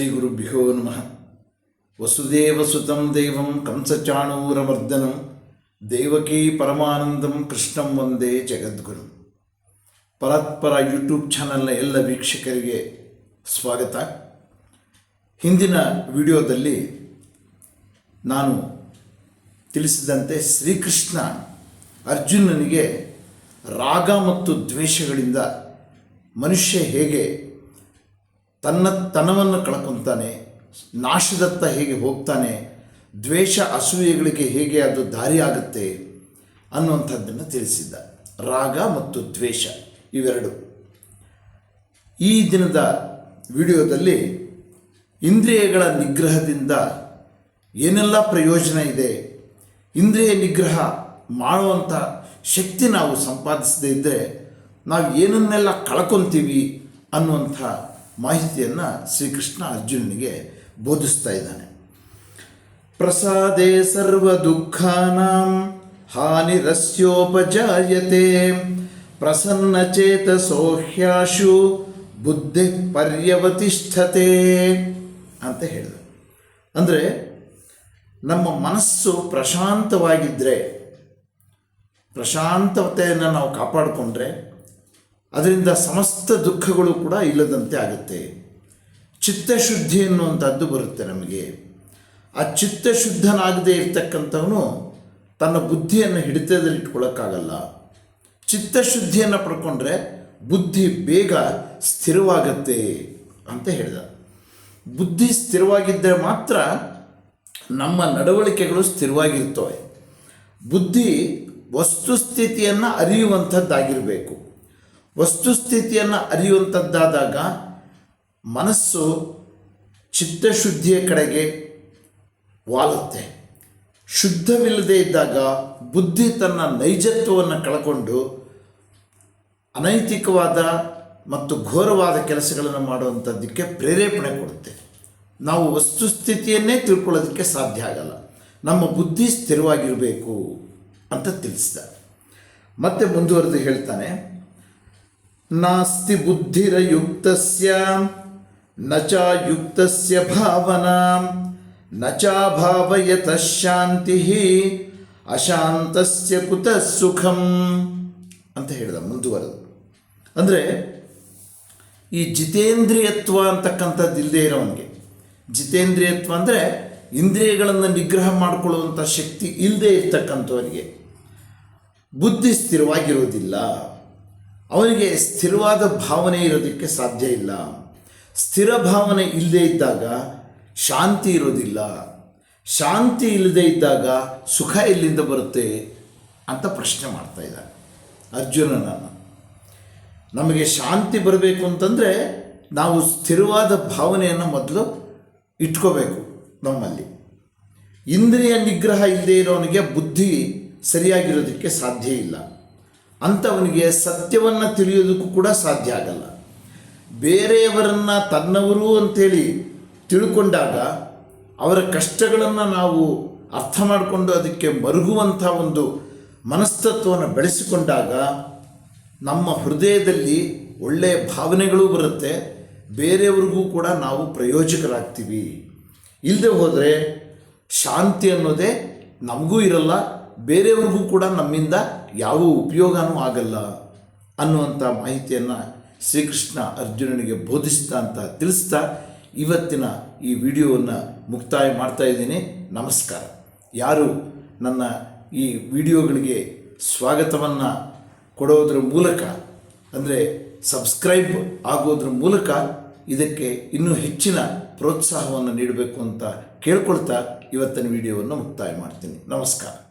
ಶ್ರೀ ಗುರುಭ್ಯೋ ನಮಃ ವಸುದೇವಸುತಂ ದೇವಂ ಕಂಸಚಾಣೂರಮರ್ದನಂ ದೇವಕೀ ಪರಮಾನಂದಂ ಕೃಷ್ಣಂ ವಂದೇ ಜಗದ್ಗುರು ಪರತ್ಪರ ಯೂಟ್ಯೂಬ್ ಚಾನಲ್ನ ಎಲ್ಲ ವೀಕ್ಷಕರಿಗೆ ಸ್ವಾಗತ. ಹಿಂದಿನ ವಿಡಿಯೋದಲ್ಲಿ ನಾನು ತಿಳಿಸಿದಂತೆ ಶ್ರೀಕೃಷ್ಣ ಅರ್ಜುನನಿಗೆ ರಾಗ ಮತ್ತು ದ್ವೇಷಗಳಿಂದ ಮನುಷ್ಯ ಹೇಗೆ ತನ್ನ ತನವನ್ನು ಕಳ್ಕೊತಾನೆ, ನಾಶದತ್ತ ಹೇಗೆ ಹೋಗ್ತಾನೆ, ದ್ವೇಷ ಅಸೂಯೆಗಳಿಗೆ ಹೇಗೆ ಅದು ದಾರಿ ಆಗುತ್ತೆ ಅನ್ನುವಂಥದ್ದನ್ನು ತಿಳಿಸಿದ್ದ. ರಾಗ ಮತ್ತು ದ್ವೇಷ ಇವೆರಡು. ಈ ದಿನದ ವಿಡಿಯೋದಲ್ಲಿ ಇಂದ್ರಿಯಗಳ ನಿಗ್ರಹದಿಂದ ಏನೆಲ್ಲ ಪ್ರಯೋಜನ ಇದೆ, ಇಂದ್ರಿಯ ನಿಗ್ರಹ ಮಾಡುವಂಥ ಶಕ್ತಿ ನಾವು ಸಂಪಾದಿಸದೇ ಇದ್ದರೆ ನಾವು ಏನನ್ನೆಲ್ಲ ಕಳ್ಕೊತೀವಿ ಅನ್ನುವಂಥ ಮಾಹಿತಿಯನ್ನು ಶ್ರೀಕೃಷ್ಣ ಅರ್ಜುನನಿಗೆ ಬೋಧಿಸ್ತಾ ಇದ್ದಾನೆ. ಪ್ರಸಾದೇ ಸರ್ವ ದುಃಖಾನಾಂ ಪ್ರಸನ್ನ ಚೇತಸೋಹ್ಯಾಶು ಬುದ್ಧಿ ಪರ್ಯವತಿಷ್ಠತೆ ಅಂತ ಹೇಳಿದ. ಅಂದರೆ ನಮ್ಮ ಮನಸ್ಸು ಪ್ರಶಾಂತವಾಗಿದ್ದರೆ ಪ್ರಶಾಂತತೆಯನ್ನು ನಾವು ಕಾಪಾಡಿಕೊಂಡ್ರೆ ಅದರಿಂದ ಸಮಸ್ತ ದುಃಖಗಳು ಕೂಡ ಇಲ್ಲದಂತೆ ಆಗುತ್ತೆ. ಚಿತ್ತಶುದ್ಧಿ ಅನ್ನುವಂಥದ್ದು ಬರುತ್ತೆ ನಮಗೆ. ಆ ಚಿತ್ತಶುದ್ಧನಾಗದೇ ಇರ್ತಕ್ಕಂಥವನು ತನ್ನ ಬುದ್ಧಿಯನ್ನು ಹಿಡಿತದಲ್ಲಿ ಇಟ್ಕೊಳ್ಳೋಕ್ಕಾಗಲ್ಲ. ಚಿತ್ತಶುದ್ಧಿಯನ್ನು ಪಡ್ಕೊಂಡ್ರೆ ಬುದ್ಧಿ ಬೇಗ ಸ್ಥಿರವಾಗತ್ತೆ ಅಂತ ಹೇಳಿದ. ಬುದ್ಧಿ ಸ್ಥಿರವಾಗಿದ್ದರೆ ಮಾತ್ರ ನಮ್ಮ ನಡವಳಿಕೆಗಳು ಸ್ಥಿರವಾಗಿರ್ತವೆ. ಬುದ್ಧಿ ವಸ್ತುಸ್ಥಿತಿಯನ್ನು ಅರಿಯುವಂಥದ್ದಾಗಿರಬೇಕು. ವಸ್ತುಸ್ಥಿತಿಯನ್ನು ಅರಿಯುವಂಥದ್ದಾದಾಗ ಮನಸ್ಸು ಚಿತ್ತಶುದ್ಧಿಯ ಕಡೆಗೆ ವಾಲುತ್ತೆ. ಶುದ್ಧವಿಲ್ಲದೆ ಇದ್ದಾಗ ಬುದ್ಧಿ ತನ್ನ ನೈಜತ್ವವನ್ನು ಕಳ್ಕೊಂಡು ಅನೈತಿಕವಾದ ಮತ್ತು ಘೋರವಾದ ಕೆಲಸಗಳನ್ನು ಮಾಡುವಂಥದ್ದಕ್ಕೆ ಪ್ರೇರೇಪಣೆ ಕೊಡುತ್ತೆ. ನಾವು ವಸ್ತುಸ್ಥಿತಿಯನ್ನೇ ತಿಳ್ಕೊಳ್ಳೋದಕ್ಕೆ ಸಾಧ್ಯ ಆಗಲ್ಲ. ನಮ್ಮ ಬುದ್ಧಿ ಸ್ಥಿರವಾಗಿರಬೇಕು ಅಂತ ತಿಳಿಸಿದ. ಮತ್ತೆ ಮುಂದುವರೆದು ಹೇಳ್ತಾನೆ ನಾಸ್ತಿ ಬುದ್ಧಿರಯುಕ್ತಸ್ಯ, ನ ಚ ಯುಕ್ತಸ್ಯ ಭಾವನಾ, ನ ಚಾಭಾವಯತ ಶಾಂತಿ, ಅಶಾಂತಸ್ಯ ಕುತ ಸುಖಂ ಅಂತ ಹೇಳಿದ ಮುಂದುವರೆದು. ಅಂದರೆ ಈ ಜಿತೇಂದ್ರಿಯತ್ವ ಅಂತಕ್ಕಂಥದ್ದು ಇಲ್ಲದೆ ಇರೋವನಿಗೆ. ಜಿತೇಂದ್ರಿಯತ್ವ ಅಂದರೆ ಇಂದ್ರಿಯಗಳನ್ನು ನಿಗ್ರಹ ಮಾಡಿಕೊಳ್ಳುವಂಥ ಶಕ್ತಿ ಇಲ್ಲದೆ ಇರ್ತಕ್ಕಂಥವರಿಗೆ. ಬುದ್ಧಿ ಸ್ಥಿರವಾಗಿರೋದಿಲ್ಲ. ಅವನಿಗೆ ಸ್ಥಿರವಾದ ಭಾವನೆ ಇರೋದಕ್ಕೆ ಸಾಧ್ಯ ಇಲ್ಲ. ಸ್ಥಿರ ಭಾವನೆ ಇಲ್ಲದೆ ಇದ್ದಾಗ ಶಾಂತಿ ಇರೋದಿಲ್ಲ. ಶಾಂತಿ ಇಲ್ಲದೆ ಇದ್ದಾಗ ಸುಖ ಎಲ್ಲಿಂದ ಬರುತ್ತೆ ಅಂತ ಪ್ರಶ್ನೆ ಮಾಡ್ತಾ ಇದ್ದಾನೆ ಅರ್ಜುನನನ್ನು ನಮಗೆ ಶಾಂತಿ ಬರಬೇಕು ಅಂತಂದರೆ ನಾವು ಸ್ಥಿರವಾದ ಭಾವನೆಯನ್ನು ಮೊದಲು ಇಟ್ಕೋಬೇಕು ನಮ್ಮಲ್ಲಿ. ಇಂದ್ರಿಯ ನಿಗ್ರಹ ಇಲ್ಲದೇ ಇರೋವನಿಗೆ ಬುದ್ಧಿ ಸರಿಯಾಗಿರೋದಕ್ಕೆ ಸಾಧ್ಯ ಇಲ್ಲ. ಅಂಥವನಿಗೆ ಸತ್ಯವನ್ನು ತಿಳಿಯೋದಕ್ಕೂ ಕೂಡ ಸಾಧ್ಯ ಆಗಲ್ಲ. ಬೇರೆಯವರನ್ನು ತನ್ನವರು ಅಂಥೇಳಿ ತಿಳ್ಕೊಂಡಾಗ ಅವರ ಕಷ್ಟಗಳನ್ನು ನಾವು ಅರ್ಥ ಮಾಡಿಕೊಂಡು ಅದಕ್ಕೆ ಮರುಗುವಂಥ ಒಂದು ಮನಸ್ತತ್ವವನ್ನು ಬೆಳೆಸಿಕೊಂಡಾಗ ನಮ್ಮ ಹೃದಯದಲ್ಲಿ ಒಳ್ಳೆಯ ಭಾವನೆಗಳು ಬರುತ್ತೆ. ಬೇರೆಯವ್ರಿಗೂ ಕೂಡ ನಾವು ಪ್ರಯೋಜಕರಾಗ್ತೀವಿ. ಇಲ್ಲದೆ ಹೋದರೆ ಶಾಂತಿ ಅನ್ನೋದೇ ನಮಗೂ ಇರಲ್ಲ ಬೇರೆಯವ್ರಿಗೂ ಕೂಡ ನಮ್ಮಿಂದ ಯಾವ ಉಪಯೋಗನೂ ಆಗಲ್ಲ ಅನ್ನುವಂಥ ಮಾಹಿತಿಯನ್ನು ಶ್ರೀಕೃಷ್ಣ ಅರ್ಜುನನಿಗೆ ಬೋಧಿಸ್ತಾ ಅಂತ ತಿಳಿಸ್ತಾ ಇವತ್ತಿನ ಈ ವಿಡಿಯೋವನ್ನು ಮುಕ್ತಾಯ ಮಾಡ್ತಾ ಇದ್ದೀನಿ. ನಮಸ್ಕಾರ. ಯಾರು ನನ್ನ ಈ ವಿಡಿಯೋಗಳಿಗೆ ಸ್ವಾಗತವನ್ನು ಕೊಡೋದ್ರ ಮೂಲಕ ಅಂದರೆ ಸಬ್ಸ್ಕ್ರೈಬ್ ಆಗೋದ್ರ ಮೂಲಕ ಇದಕ್ಕೆ ಇನ್ನೂ ಹೆಚ್ಚಿನ ಪ್ರೋತ್ಸಾಹವನ್ನು ನೀಡಬೇಕು ಅಂತ ಕೇಳ್ಕೊಳ್ತಾ ಇವತ್ತಿನ ವಿಡಿಯೋವನ್ನು ಮುಕ್ತಾಯ ಮಾಡ್ತೀನಿ. ನಮಸ್ಕಾರ.